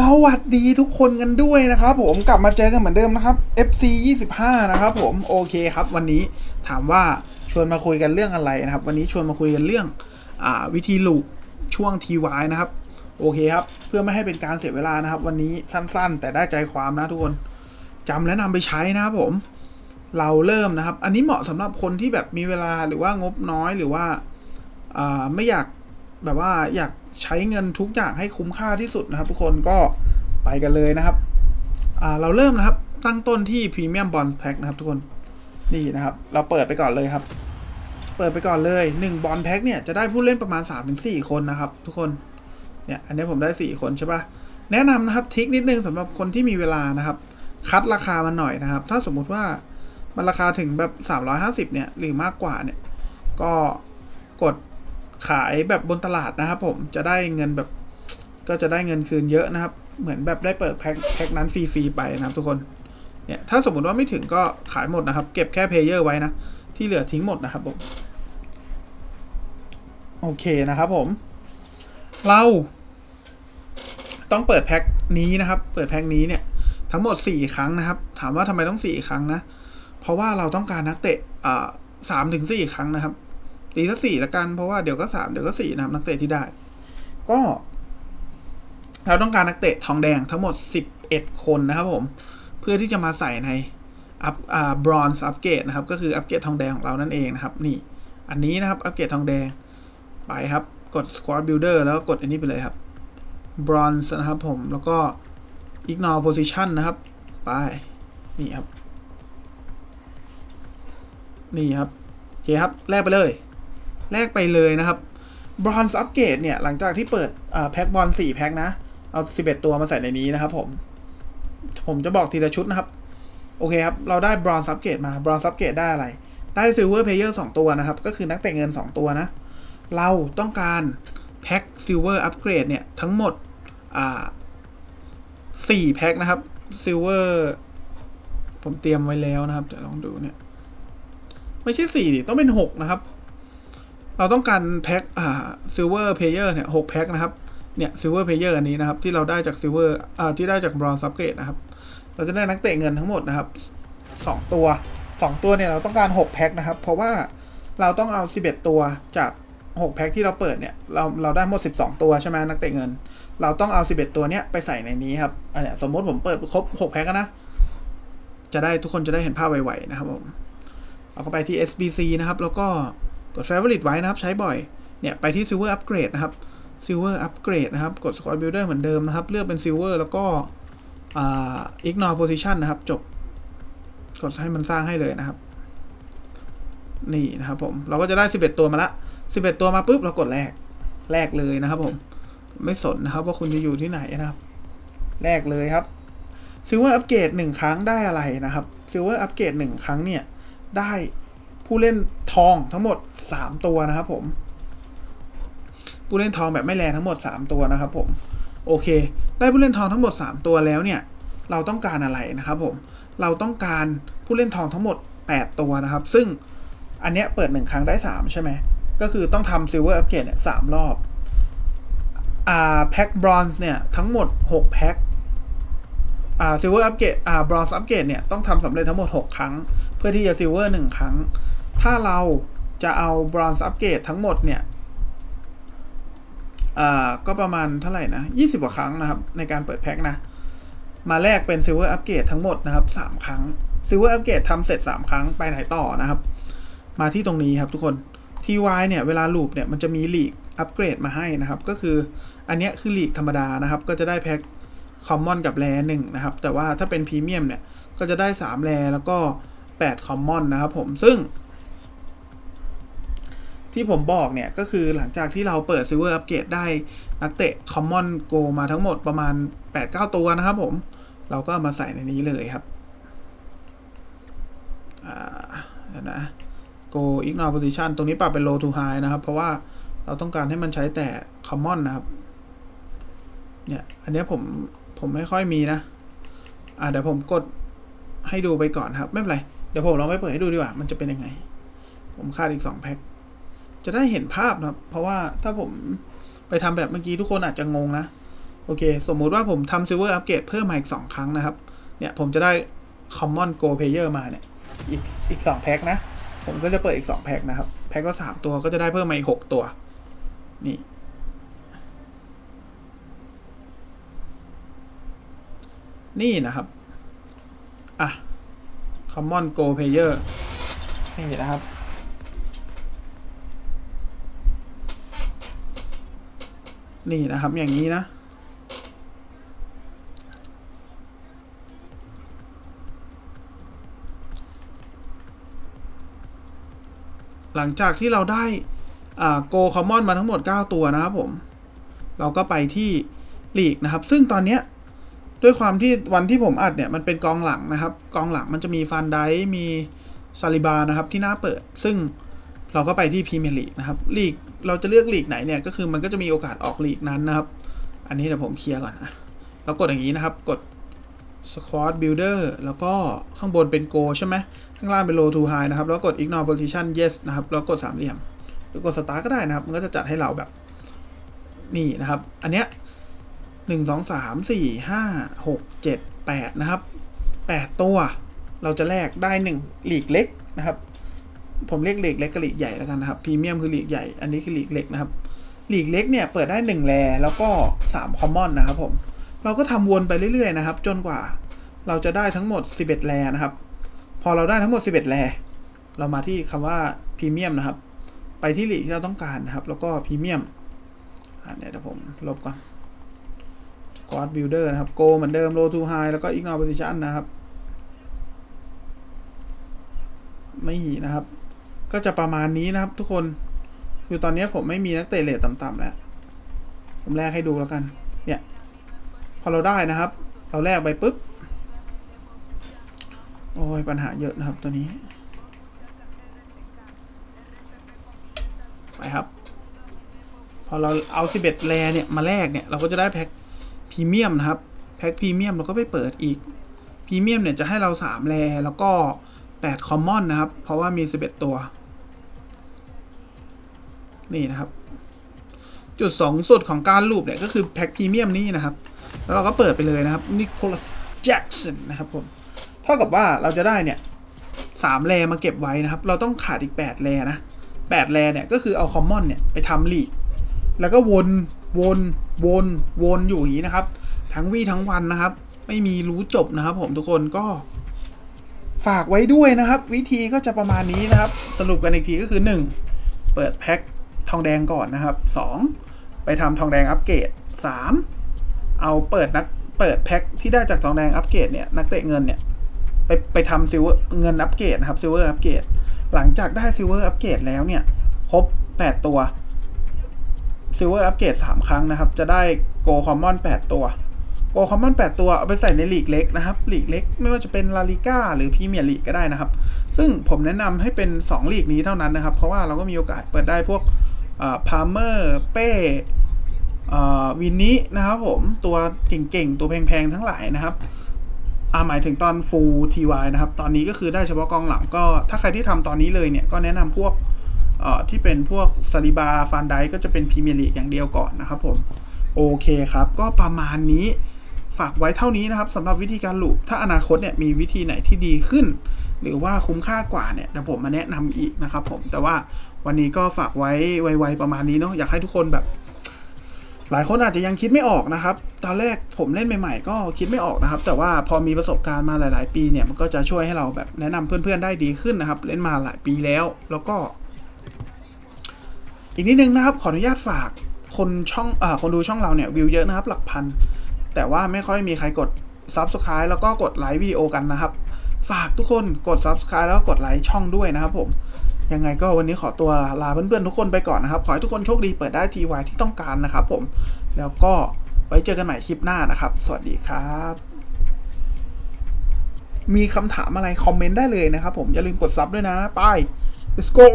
สวัสดีทุกคนกันด้วยนะครับผมกลับมาเจอกันเหมือนเดิมนะครับ FC 25 นะครับผมโอเคครับวันนี้ถามว่าชวนมาคุยกันเรื่องอะไรนะครับ วันนี้ชวนมาคุยกันเรื่องอวิธีลูกช่วง TY นะครับ โอเคครับ เพื่อไม่ให้เป็นการเสียเวลานะครับ วันนี้สั้นๆ แต่ได้ใจความนะทุกคนจำและนำไปใช้นะครับผม เราเริ่มนะครับ อันนี้เหมาะสำหรับคนที่แบบมีเวลาหรือว่างบน้อยหรือว่าไม่อยากแบบว่าอยาก ใช้เงินทุกอย่างให้คุ้มค่าที่สุดนะครับ ทุกคนก็ไปกันเลยนะครับเราเริ่มนะครับตั้งต้นที่พรีเมียมบอลแพ็คนะครับทุกคนนี่นะครับ เราเปิดไปก่อนเลยครับ เปิดไปก่อนเลย1บอลแพ็คเนี่ยจะได้ผู้เล่นประมาณ 3-4 คนนะครับ ทุกคนเนี่ยอันนี้ผมได้ 4 คนใช่ปะแนะนำนะครับทิกนิดนึงสำหรับคนที่มีเวลานะครับ คัดราคามันหน่อยนะครับ ถ้าสมมุติว่ามันราคาถึงแบบ 350เนี่ยหรือมากกว่าเนี่ยก็กด ขายแบบบนตลาดนะครับผมจะได้เงินแบบก็จะได้เงินคืนเยอะนะครับ เหมือนแบบได้เปิดแพ็คแพ็คนั้นฟรีๆไปนะครับทุกคนเนี่ยถ้าสมมติว่าไม่ถึงก็ขายหมดนะครับ เก็บแค่เพลเยอร์ไว้นะ ที่เหลือทิ้งหมดนะครับผมโอเคนะครับผม เรา ต้องเปิดแพ็คนี้นะครับ เปิดแพ็คนี้เนี่ย ทั้งหมด 4 ครั้งนะครับ ถามว่าทำไมต้อง 4 ครั้งนะ เพราะว่าเราต้องการนักเตะอ่าสามถึงสี่ครั้งนะครับ ตีสักสี่ละกันเพราะว่าเดี๋ยวก็สามเดี๋ยวก็สี่นะครับนักเตะที่ได้ ก็ เราต้องการนักเตะทองแดงทั้งหมดสิบเอ็ดคนนะครับผม เพื่อที่จะมาใส่ในอัพอ่าบรอนซ์อัปเกรดนะครับ ก็คืออัปเกรดทองแดงของเรานั่นเองนะครับ นี่ อันนี้นะครับอัปเกรดทองแดงไปครับ กด squad builder แล้วก็กดอันนี้ไปเลยครับ bronze นะครับผมแล้วก็ ignore position นะครับ ไป นี่ครับ นี่ครับโอเคครับ แลกไปเลย แลกไปเลยนะครับบรอนซ์อัปเกรดเนี่ยหลังจากที่เปิดแพ็คบอลสี่แพ็คนะ เอา 11 ตัวมาใส่ในนี้นะครับผม ผมจะบอกทีละชุดนะครับ โอเคครับ เราได้บรอนซ์อัปเกรดมาบรอนซ์อัปเกรดได้อะไร ได้ซิลเวอร์เพลเยอร์สตัวนะครับ ก็คือนักเตะเงิน 2 ตัวนะ เราต้องการแพ็คซิลเวอร์อัปเกรดเนี่ย ทั้งหมดอ่าสี่แพ็คนะครับซิลเวอร์ผมเตรียมไว้แล้วนะครับเดี๋ยวลองดูเนี่ย ไม่ใช่สี่ดิต้องเป็นหกนะครับ เราต้องการแพ็คอ่าซิลเวอร์เพลเยอร์เนี่ยหกแพ็คนะครับ เนี่ยซิลเวอร์เพลเยอร์อันนี้นะครับ ที่เราได้จากซิลเวอร์อ่าที่ได้จากบรอนซ์ซับเกตนะครับ เราจะได้นักเตะเงินทั้งหมดนะครับสองตัวสองตัวเนี่ยเราต้องการหกแพ็คนะครับ เพราะว่าเราต้องเอาสิบเอ็ดตัวจากหกแพ็คที่เราเปิดเนี่ยเราเราได้หมดสิบสองตัวใช่ไหมนักเตะเงิน เราต้องเอาสิบเอ็ดตัวเนี้ยไปใส่ในนี้ครับอันเนี้ยสมมติผมเปิดครบหกแพ็คนะ จะได้ทุกคนจะได้เห็นภาพไวๆนะครับผมเอาเข้าไปที่ SBC นะครับแล้วก็ กด Favorite ไว้นะครับ ใช้บ่อย เนี่ยไปที่ Silver Upgrade นะครับ Silver Upgrade นะครับ กด Squad Builder เหมือนเดิมนะครับ เลือกเป็น Silver แล้วก็อ่า Ignore Position นะครับ จบ กดให้มันสร้างให้เลยนะครับ นี่นะครับผม เราก็จะได้ 11 ตัวมาละ 11 ตัวมาปุ๊บ เรากดแลก แลกเลยนะครับผม ไม่สนนะครับว่าคุณจะอยู่ที่ไหนนะครับ แลกเลยครับซิลเวอร์อัปเกรดหนึ่งครั้งได้อะไรนะครับซิลเวอร์อัปเกรดหนึ่งครั้งเนี่ย ได้ผู้เล่น ทองทั้งหมด 3 ตัวนะครับผม ผู้เล่นทองแบบไม่แรงทั้งหมด 3 ตัวนะครับผม โอเค ได้ผู้เล่นทองทั้งหมด 3 ตัวแล้วเนี่ย เราต้องการอะไรนะครับผม เราต้องการผู้เล่นทองทั้งหมด 8 ตัวนะครับ ซึ่งอันเนี้ยเปิด 1 ครั้งได้ 3 ใช่ไหม ก็คือต้องทำซิลเวอร์อัปเกรดเนี่ยสามรอบ อ่าแพ็คบรอนซ์เนี่ยทั้งหมด 6 แพ็คอ่าซิลเวอร์อัปเกรดอ่าบรอนซ์อัปเกรดเนี่ยต้องทำสำเร็จทั้งหมด 6 ครั้ง เพื่อที่จะซิลเวอร์หนึ่งครั้ง ถ้าเราจะเอาบรอนซ์อัปเกรดทั้งหมดเนี่ยก็ประมาณเท่าไหร่นะ 20 กว่าครั้งนะครับ ในการเปิดแพ็คนะ มาแลกเป็นซิลเวอร์อัปเกรดทั้งหมดนะครับ 3 ครั้งซิลเวอร์อัปเกรดทำเสร็จ 3 ครั้งไปไหนต่อนะครับ มาที่ตรงนี้ครับทุกคน TY เนี่ย เวลาลูปเนี่ย มันจะมีลีกอัปเกรดมาให้นะครับ ก็คืออันนี้คือลีกธรรมดานะครับ ก็จะได้แพ็คคอมมอนกับแร่หนึ่งนะครับ แต่ว่าถ้าเป็นพรีเมียมเนี่ย ก็จะได้ 3 แร่แล้วก็ 8 คอมมอนนะครับผมซึ่ง ที่ผมบอกเนี่ย ก็คือหลังจากที่เราเปิดซิเวอร์อัปเกรดได้นักเตะคอมมอนโกมาทั้งหมดประมาณ 8-9 ตัวนะครับผม เราก็ามาใส่ในนี้เลยครับอ่านะ go ignore position ตรงนี้ปรับเป็น low to high นะครับ เพราะว่าเราต้องการให้มันใช้แต่ common นะครับ เนี่ย อันนี้ผม ผมไม่ค่อยมีนะ อ่าเดี๋ยวผมกดให้ดูไปก่อนครับ ไม่เป็นไร เดี๋ยวผมลองไปเปิดให้ดูดีกว่า มันจะเป็นยังไง ผมคาดอีกสองแพ็ค จะได้เห็นภาพนะครับ เพราะว่าถ้าผมไปทำแบบเมื่อกี้ทุกคนอาจจะงงนะ โอเค สมมุติว่าผมทำซิลเวอร์อัปเกรดเพิ่มมาอีก2ครั้งนะครับ เนี่ยผมจะได้ Common Go Player มาเนี่ย อีกอีก2แพ็คนะ ผมก็จะเปิดอีก2แพ็คนะครับ แพ็คละ3ตัวก็จะได้เพิ่มมาอีก6ตัว นี่นี่นะครับ อะ Common Go Player นี่นะครับ นี่นะครับอย่างนี้นะ หลังจากที่เราได้อ่า Go Common มาทั้งหมด 9 ตัวนะครับผม เราก็ไปที่ลีกนะครับ ซึ่งตอนนี้ด้วยความที่วันที่ผมอัดเนี่ยมันเป็นกองหลังนะครับ กองหลังมันจะมีฟันไดมีซาลิบานะครับที่หน่าเปิด ซึ่ง เราก็ไปที่พรีเมียร์ลีกนะครับลีกเราจะเลือกลีกไหนเนี่ยก็คือมันก็จะมีโอกาสออกลีกนั้นนะครับ อันนี้เดี๋ยวผมเคลียร์ก่อนนะเรากดอย่างนี้นะครับ กด Squad Builder แล้วก็ข้างบนเป็น Go ใช่ไหมข้างล่างเป็น Low to High นะครับ แล้วกด Ignore Position Yes นะครับแล้วกดสามเหลี่ยม หรือกด Start ก็ได้นะครับ มันก็จะจัดให้เราแบบนี่นะครับ อันเนี้ยหนึ่งสองสามสี่ห้าหกเจ็ดแปดนะครับแปดตัว เราจะแลกได้หนึ่งหลีกเล็กนะครับ ผมเรียกหลีกเล็กกับหลีกใหญ่แล้วกันนะครับพรีเมียมคือหลีกใหญ่ อันนี้คือหลีกเล็กนะครับหลีกเล็กเนี่ยเปิดได้หนึ่งแรแล้วก็สามคอมมอนนะครับผมเราก็ทำวนไปเรื่อยๆนะครับ จนกว่าเราจะได้ทั้งหมด 11แรนะครับ พอเราได้ทั้งหมด 11แรเรามาที่คำว่าพรีเมียมนะครับ ไปที่หลีกที่เราต้องการนะครับ แล้วก็พรีเมียมอ่าเดี๋ยวผมลบก่อน Squad Builder นะครับ Go เหมือนเดิม Low to High แล้วก็ Ignore Position นะครับ ไม่นะครับ ก็จะประมาณนี้นะครับ ทุกคน คือตอนนี้ผมไม่มีนักเตะเลทต่ำๆแล้ว ผมแลกให้ดูแล้วกัน เนี่ย พอเราได้นะครับ เราแลกไปปุ๊บ โอ้ยปัญหาเยอะนะครับตัวนี้ ไปครับ พอเราเอา 11แรเนี่ยมาแลกเนี่ย เราก็จะได้แพ็คพรีเมียมนะครับ แพ็คพรีเมียมเราก็ไปเปิดอีก พรีเมียมเนี่ยจะให้เรา 3แรแล้วก็8คอมมอนนะครับ เพราะว่ามี 11 ตัว นี่นะครับ จุดสองสุดของการลูปเนี่ยก็คือแพ็คพรีเมียมนี่นะครับ แล้วเราก็เปิดไปเลยนะครับนิโคลัสแจ็กสันนะครับผมเท่ากับว่าเราจะได้เนี่ยสามแรมาเก็บไว้นะครับ เราต้องขาดอีกแปดแรนะแปดแรเนี่ยก็คือเอาคอมมอนเนี่ยไปทำลีก แล้วก็วนวนวนวนอยู่อย่างนี้นะครับ ทั้งวี่ทั้งวันนะครับ ไม่มีรู้จบนะครับ ผมทุกคนก็ฝากไว้ด้วยนะครับ วิธีก็จะประมาณนี้นะครับ สรุปกันอีกทีก็คือ 1 เปิดแพ็ค องแดงก่อนนะครับ 2 ไปทำทองแดงอัปเกรด 3 เอาเปิดนักเปิดแพ็คที่ได้จากทองแดงอัปเกรดเนี่ยนักเตะเงินเนี่ยไปไปทำซิลเวอร์เงินอัปเกรดนะครับซิลเวอร์อัปเกรดหลังจากได้ซิลเวอร์อัปเกรดแล้วเนี่ยครบ 8 ตัวซิลเวอร์อัปเกรด3ครั้งนะครับ จะได้โกคอมมอน8ตัวโกคอมมอน8ตัวเอาไปใส่ในลีกเล็กนะครับลีกเล็ก ไม่ว่าจะเป็นลาลิก้าหรือพรีเมียร์ลีกก็ได้นะครับ ซึ่งผมแนะนำให้เป็น 2 ลีกนี้เท่านั้นนะครับ เพราะว่าเราก็มีโอกาสเปิดได้พวก พาร์เมอร์เป้วินนี้นะครับผมตัวเก่งๆ ตัวแพงๆ ทั้งหลายนะครับอาหมายถึงตอน Full TY นะครับ ตอนนี้ก็คือได้เฉพาะกองหลังก็ถ้าใครที่ทำตอนนี้เลยเนี่ย ก็แนะนำพวกที่เป็นพวกซาลิบาฟานไดก็จะเป็นพรีเมียร์ลีกอย่างเดียวก่อนนะครับผม โอเคครับ ก็ประมาณนี้ ฝากไว้เท่านี้นะครับสำหรับวิธีการลูปถ้าอนาคตเนี่ยมีวิธีไหนที่ดีขึ้น หรือว่าคุ้มค่ากว่าเนี่ยเดี๋ยวผมมาแนะนำอีกนะครับผมแต่ว่าวันนี้ก็ฝากไว้ไวๆประมาณนี้เนาะอยากให้ทุกคนแบบ หลายคนอาจจะยังคิดไม่ออกนะครับ ตอนแรกผมเล่นใหม่ๆ ก็คิดไม่ออกนะครับ แต่ว่าพอมีประสบการณ์มาหลาย ๆ ปีเนี่ยมันก็จะช่วยให้เราแบบแนะนำเพื่อนๆได้ดีขึ้นนะครับ เล่นมาหลายปีแล้ว แล้วก็ อีกนิดนึงนะครับ ขออนุญาตฝากคนช่องอ่าคนดูช่องเราเนี่ยวิวเยอะนะครับ หลักพัน แต่ว่าไม่ค่อยมีใครกด Subscribe แล้วก็กดไลค์วิดีโอกันนะครับ ฝากทุกคนกด Subscribe แล้วก็กดไลค์ช่องด้วยนะครับผม ยังไงก็วันนี้ขอตัวลาเพื่อนๆทุกคนไปก่อนนะครับ ขอให้ทุกคนโชคดีเปิดได้ทีวายที่ต้องการนะครับผม แล้วก็ไว้เจอกันใหม่คลิปหน้านะครับ สวัสดีครับ มีคำถามอะไรคอมเมนต์ได้เลยนะครับผม อย่าลืมกดซับด้วยนะ ไป let's go